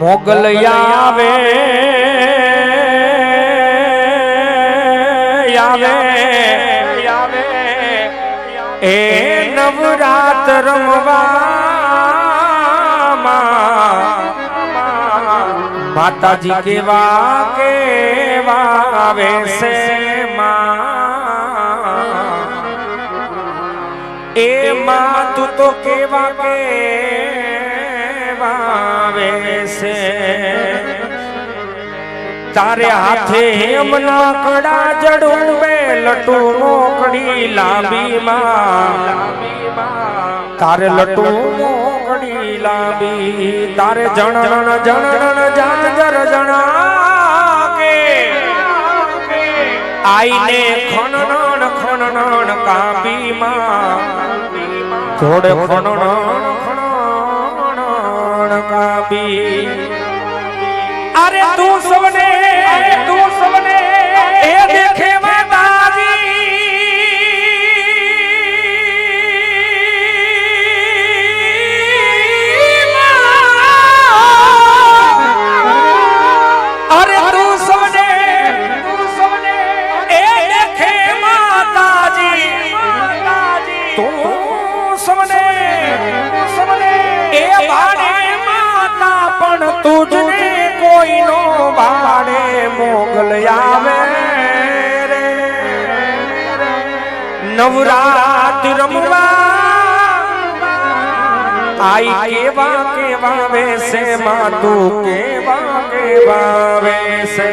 મોગલ આવે આવે આવે એ નવરાત રમવા માતાજી કેવા કેવા આવે છે માં. એ માં તું તો કેવા કેવા આવે છે તારે હાથે હેમના કડા જડું બે લટુ મોકડી લાંબી માં તારે લટુ મોકડી લાંબી. તારે જણણ જણણ જાજર જણા કે આઈને ખણણ ખણણ કાપી માં જોડે ખણણ ખણણ કાપી. નવરાત રમવા. આઈ કેવા કેવા વેસે માં તું કેવા કેવા વેસે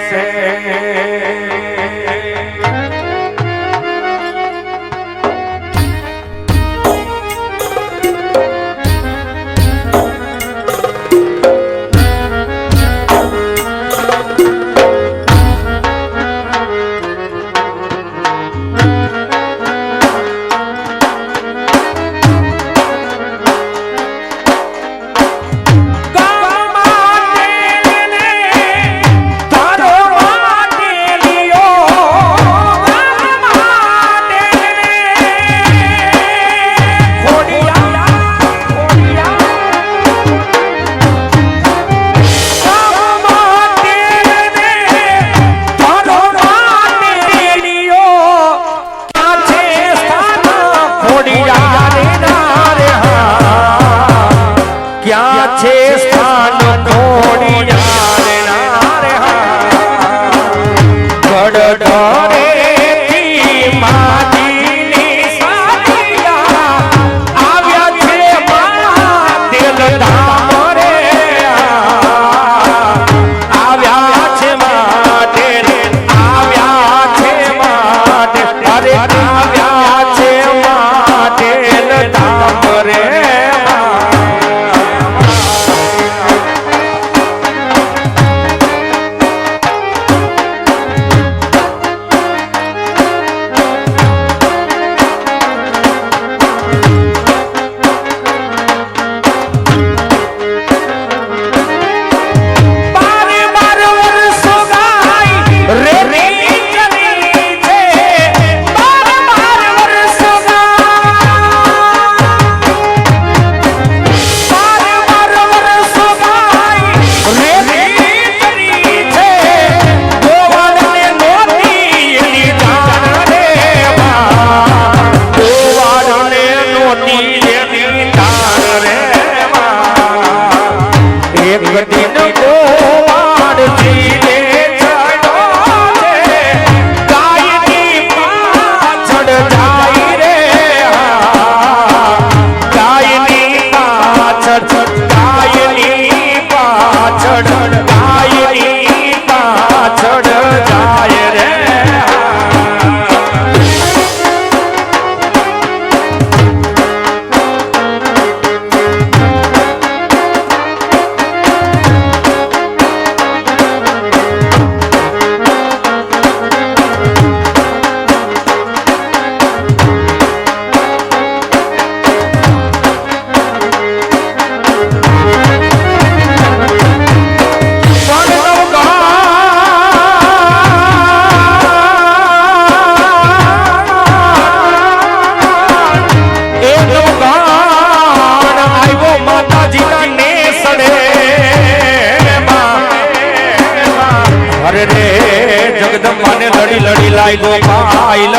પાછળ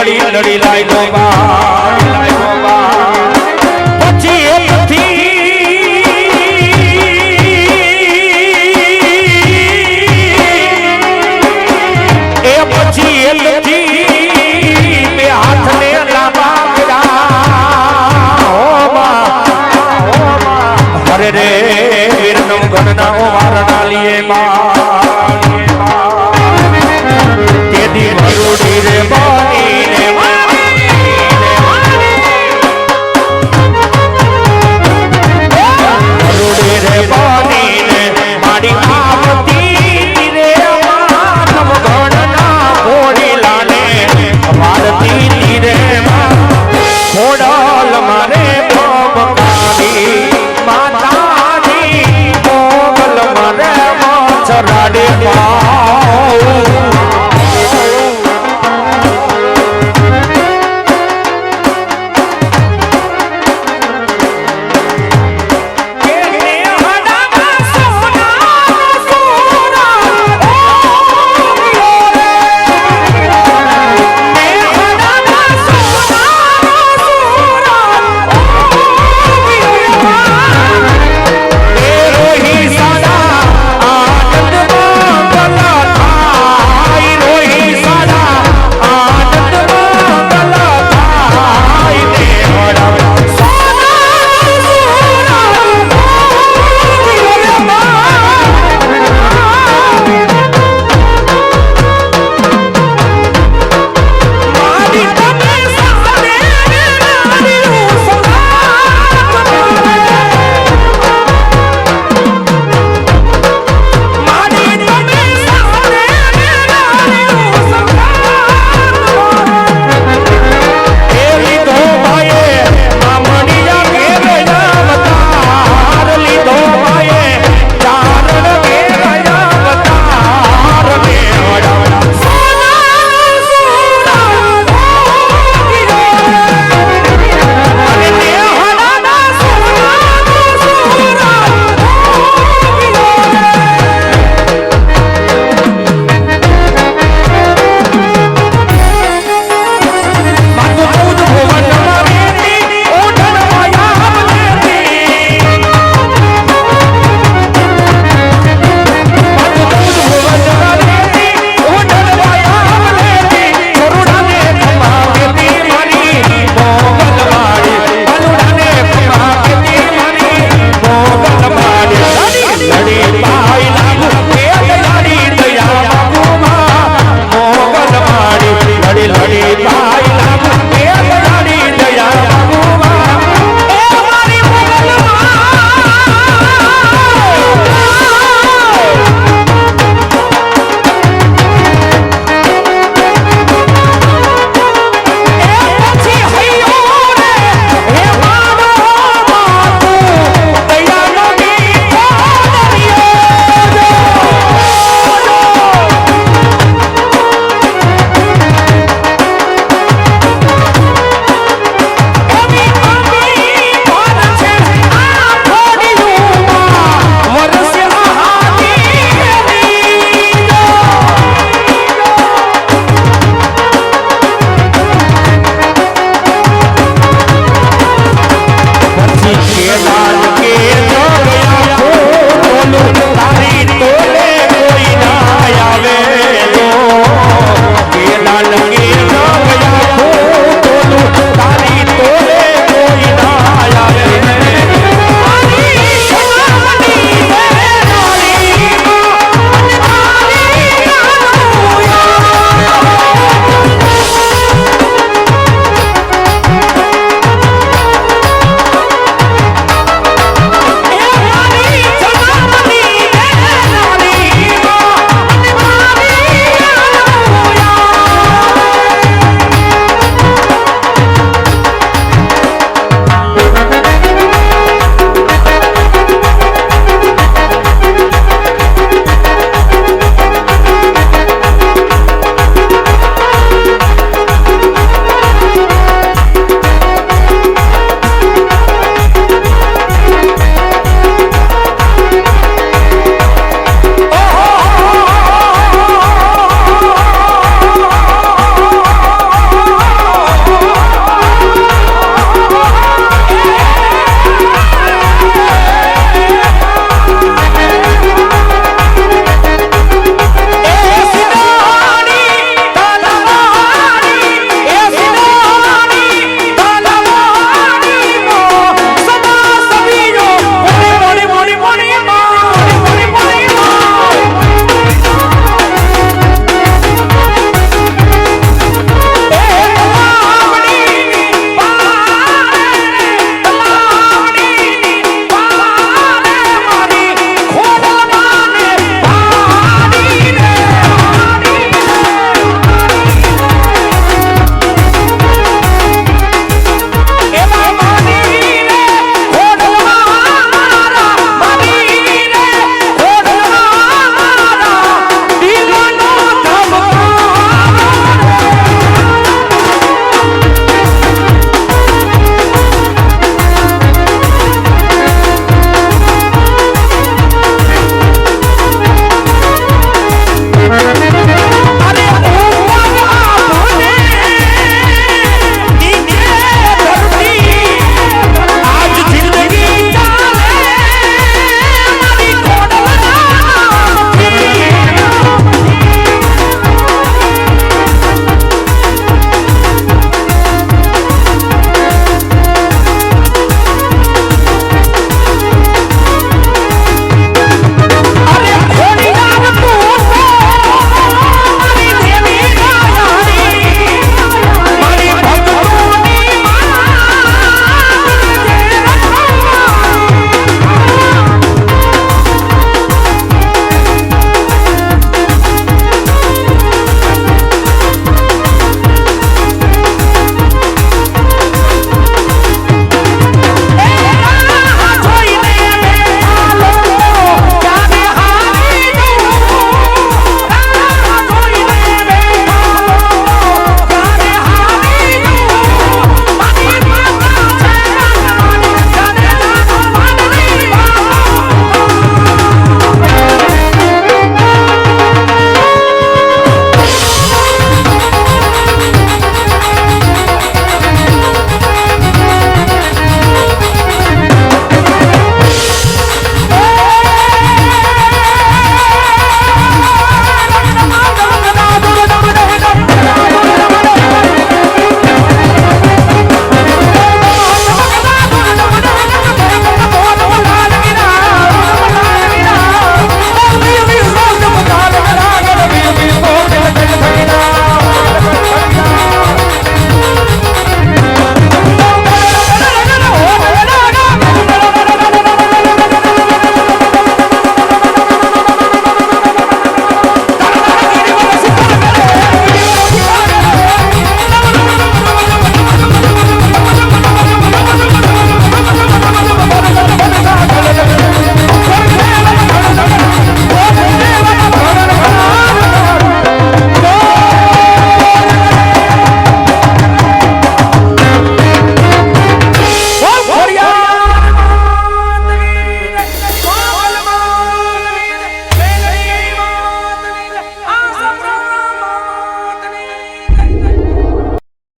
ગોપાળી લડી લાય ગોપાળી પછી એમથી એ પછી એમથી બે હાથને લાંબા કર્યા હરે રે, વીરનું ગણના માં